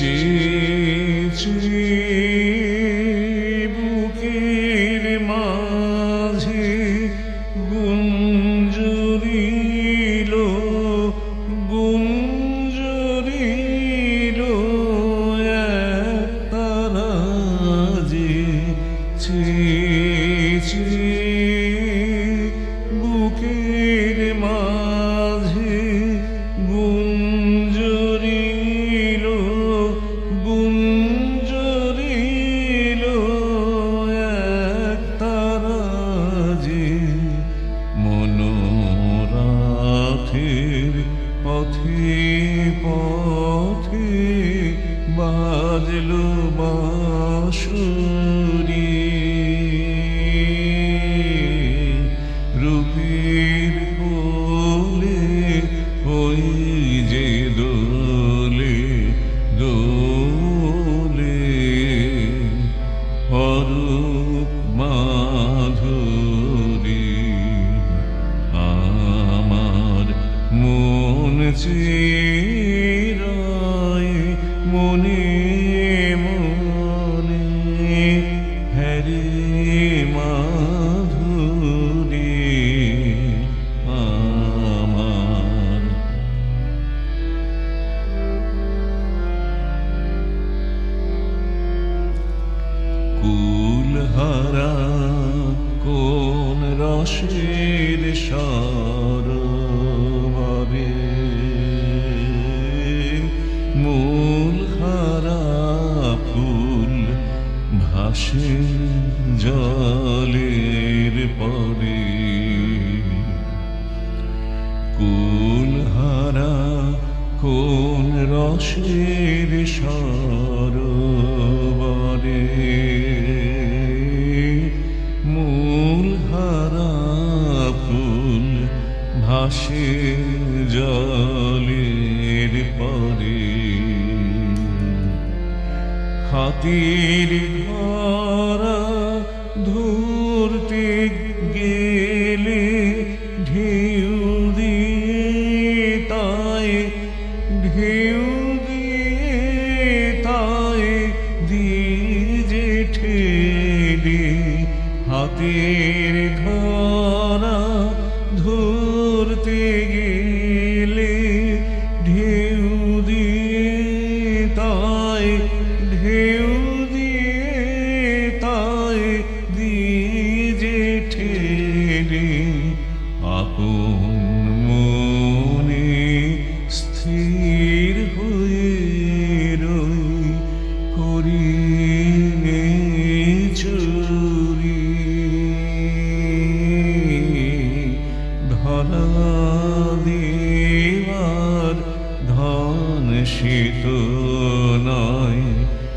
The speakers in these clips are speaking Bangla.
je চিরায় মনে কুলহারা কোন রসের সরোবরে জলের কুলহারা কোন রসের সরোবরে মূল হারা ফুল পরে। হাতির হাতের গেলে ঢেউ দিয়ে তাই ঢেউ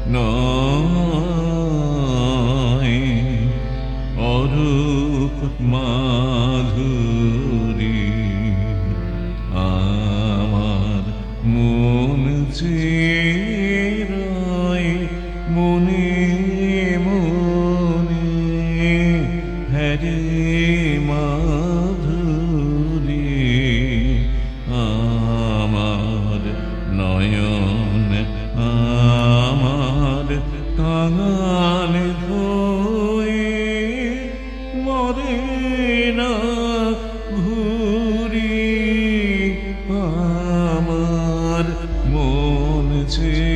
নয় আমার মন মনে মনে হরে মাধুরী প্রাণ ধয়ে মরে না ঘুরি আমার মন যে